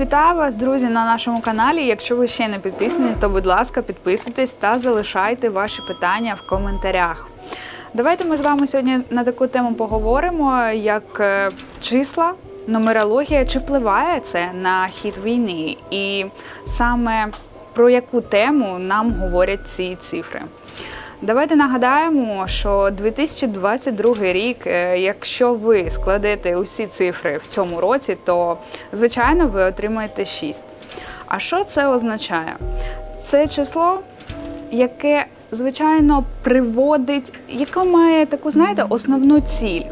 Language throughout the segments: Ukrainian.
Вітаю вас, друзі, на нашому каналі. Якщо ви ще не підписані, то будь ласка, підписуйтесь та залишайте ваші питання в коментарях. Давайте ми з вами сьогодні на таку тему поговоримо, як е, числа, нумерологія, чи впливає це на хід війни, і саме про яку тему нам говорять ці цифри. Давайте нагадаємо, що 2022 рік, е, якщо ви складете усі цифри в цьому році, то звичайно ви отримаєте 6. А що це означає? Це число, яке звичайно приводить, яке має таку, знаєте, основну ціль,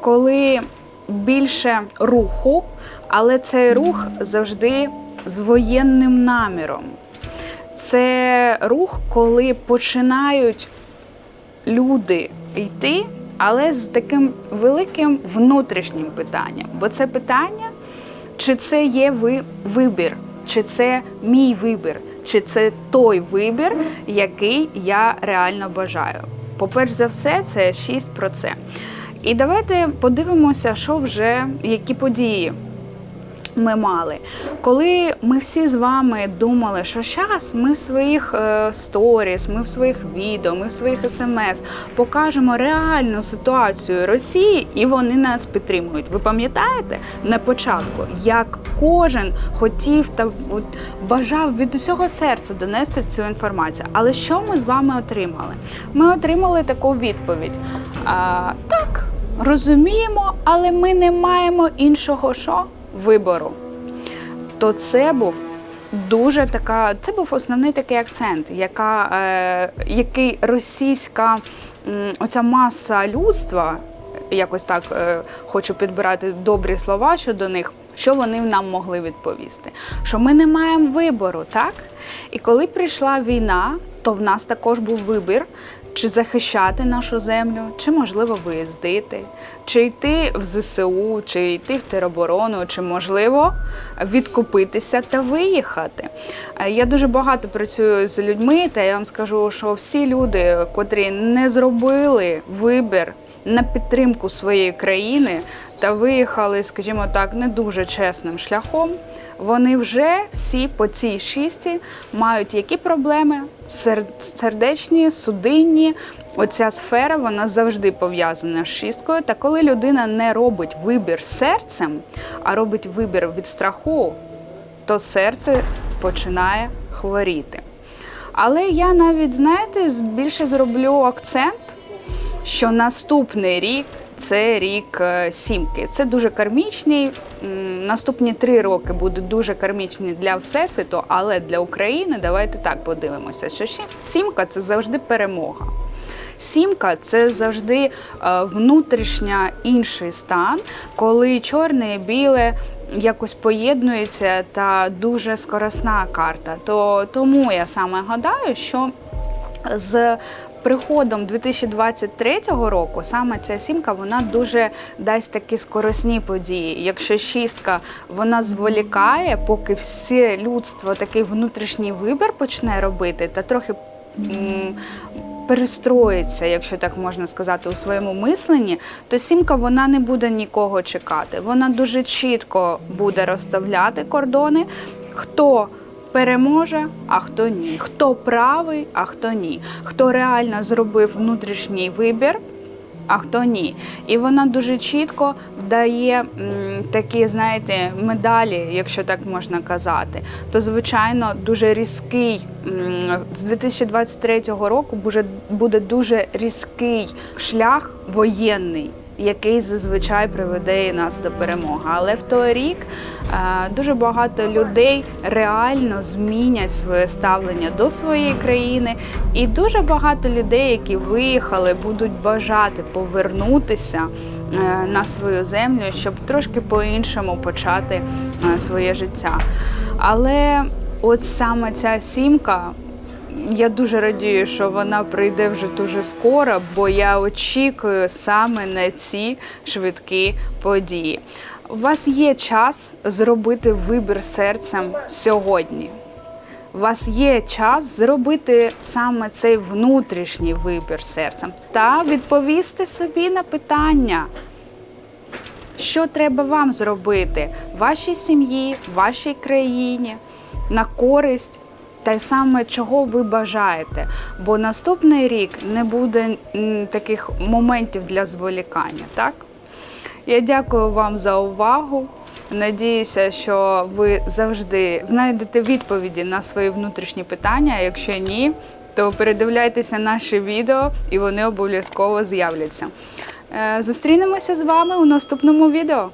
коли більше руху, але цей рух завжди з воєнним наміром. Це рух, коли починають люди йти, але з таким великим внутрішнім питанням. Бо це питання, чи це є ви вибір, чи це мій вибір, чи це той вибір, який я реально бажаю. По-перше за все, це 6 про це. І давайте подивимося, що вже які події ми мали. Коли ми всі з вами думали, що зараз ми в своїх е, сторіс, ми в своїх відео, ми в своїх смс покажемо реальну ситуацію Росії, і вони нас підтримують. Ви пам'ятаєте на початку, як кожен хотів та бажав від усього серця донести цю інформацію. Але що ми з вами отримали? Ми отримали таку відповідь. А, так, розуміємо, але ми не маємо іншого що? Вибору, то це був дуже така. Це був основний такий акцент, яка, е, який російська оця маса людства, якось так е, хочу підбирати добрі слова щодо них. Що вони нам могли відповісти? Що ми не маємо вибору, так? І коли прийшла війна, то в нас також був вибір, чи захищати нашу землю, чи можливо виїздити, чи йти в ЗСУ, чи йти в тероборону, чи можливо відкупитися та виїхати. Е, Я дуже багато працюю з людьми, та я вам скажу, що всі люди, котрі не зробили вибір на підтримку своєї країни та виїхали, скажімо так, не дуже чесним шляхом. Вони вже всі по цій шісті мають які проблеми? Сердечні, судинні. Оця сфера вона завжди пов'язана з шісткою. Та коли людина не робить вибір серцем, а робить вибір від страху, то серце починає хворіти. Але я навіть, знаєте, більше зроблю акцент, що наступний рік це рік е, сімки. Це дуже кармічний. Наступні три роки будуть дуже кармічні для всесвіту, але для України давайте так подивимося, що сімка це завжди перемога. Сімка це завжди е, внутрішня інший стан, коли чорне і біле якось поєднується та дуже скоросна карта. То тому я саме гадаю, що з приходом 2023 року саме ця сімка вона дуже дасть такі скоросні події. Якщо шістка вона зволікає, поки все людство такий внутрішній вибір почне робити, та трохи. Перестроїться, якщо так можна сказати, у своєму мисленні, то сімка вона не буде нікого чекати. Вона дуже чітко буде розставляти кордони, хто переможе, а хто ні, хто правий, а хто ні, хто реально зробив внутрішній вибір, а хто ні. І вона дуже чітко дає м, такі, знаєте, медалі, якщо так можна казати. То, звичайно, дуже різкий м, з 2023 року буде, буде дуже різкий шлях воєнний. Який зазвичай приведе нас до перемоги. Але в той рік е, дуже багато людей реально змінять своє ставлення до своєї країни, і дуже багато людей, які виїхали, будуть бажати повернутися е, на свою землю, щоб трошки по-іншому почати е, своє життя. Але от саме ця сімка. Я дуже радію, що вона прийде вже дуже скоро, бо я очікую саме на ці швидкі події. У вас є час зробити вибір серцем сьогодні. У вас є час зробити саме цей внутрішній вибір серцем та відповісти собі на питання, що треба вам зробити вашій сім'ї, вашій країні на користь. Та саме чого ви бажаєте, бо наступний рік не буде таких моментів для зволікання, так? Я дякую вам за увагу. Надіюся, що ви завжди знайдете відповіді на свої внутрішні питання. А Якщо ні, то передивляйтеся наші відео і вони обов'язково з'являться. Е, Зустрінемося з вами у наступному відео.